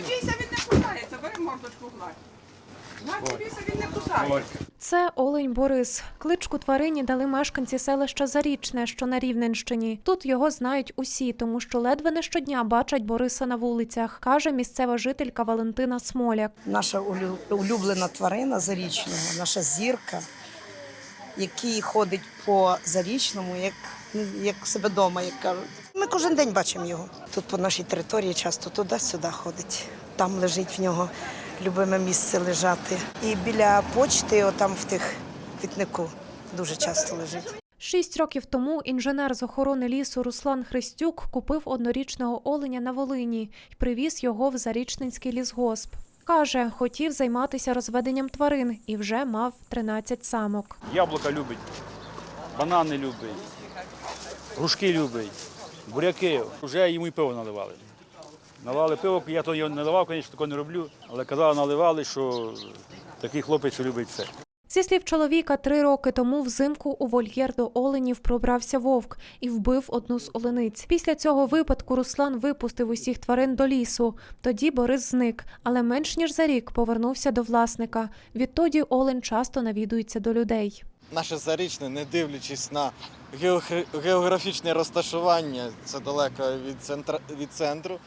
Не бійся, він не кусається, бери мордочку гладь. Гладь, не бійся, він не кусається. Це Олень Борис. Кличку тварині дали мешканці селища Зарічне, що на Рівненщині. Тут його знають усі, тому що ледве не щодня бачать Бориса на вулицях, каже місцева жителька Валентина Смоляк. наша улюблена тварина зарічного, наша зірка, який ходить по зарічному, як, як себе вдома, як кажуть. Ми кожен день бачимо його. Тут по нашій території часто туди-сюди ходить. Там лежить в нього любиме місце лежати. І біля почти, отам в тих квітнику, дуже часто лежить. Шість років тому інженер з охорони лісу Руслан Христюк купив однорічного оленя на Волині і привіз його в Зарічненський лісгосп. Каже, хотів займатися розведенням тварин і вже мав 13 самок. Яблука любить, банани любить, грушки любить, буряки. Вже йому і пиво наливали. Наливали пиво, я то його не наливав, звісно, такого не роблю, але казали, наливали, що такий хлопець любить все. Зі слів чоловіка, три роки тому взимку у вольєр до оленів пробрався вовк і вбив одну з олениць. Після цього випадку Руслан випустив усіх тварин до лісу. Тоді Борис зник, але менш ніж за рік повернувся до власника. Відтоді олень часто навідується до людей. Наше зарічне, не дивлячись на географічне розташування, це далеко від, центра, від центру.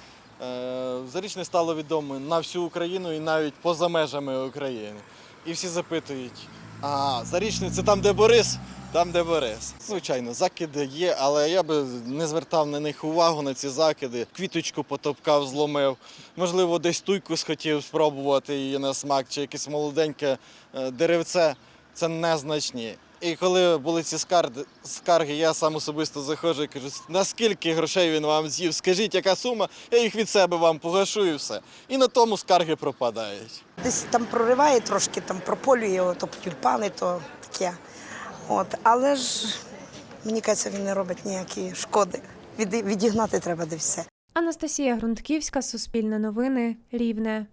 е, Зарічне стало відомо на всю Україну і навіть поза межами України. І всі запитують: а зарічне це там, де Борис? Там, де Борис. Звичайно, закиди є, але я би не звертав на них увагу на ці закиди. Квіточку потопкав, зломив. Можливо, десь туйку схотів спробувати її на смак, чи якесь молоденьке е, деревце. Це незначні. І коли були ці скарги, скарги, я сам особисто заходжу і кажу, наскільки грошей він вам з'їв, скажіть, яка сума, я їх від себе вам погашу і все. І на тому скарги пропадають. Десь там прориває трошки, там прополює, то тюльпани, то таке. От. Але ж мені кажеться, він не робить ніякі шкоди. Від, відігнати треба де все. Анастасія Грунтківська, Суспільне новини, Рівне.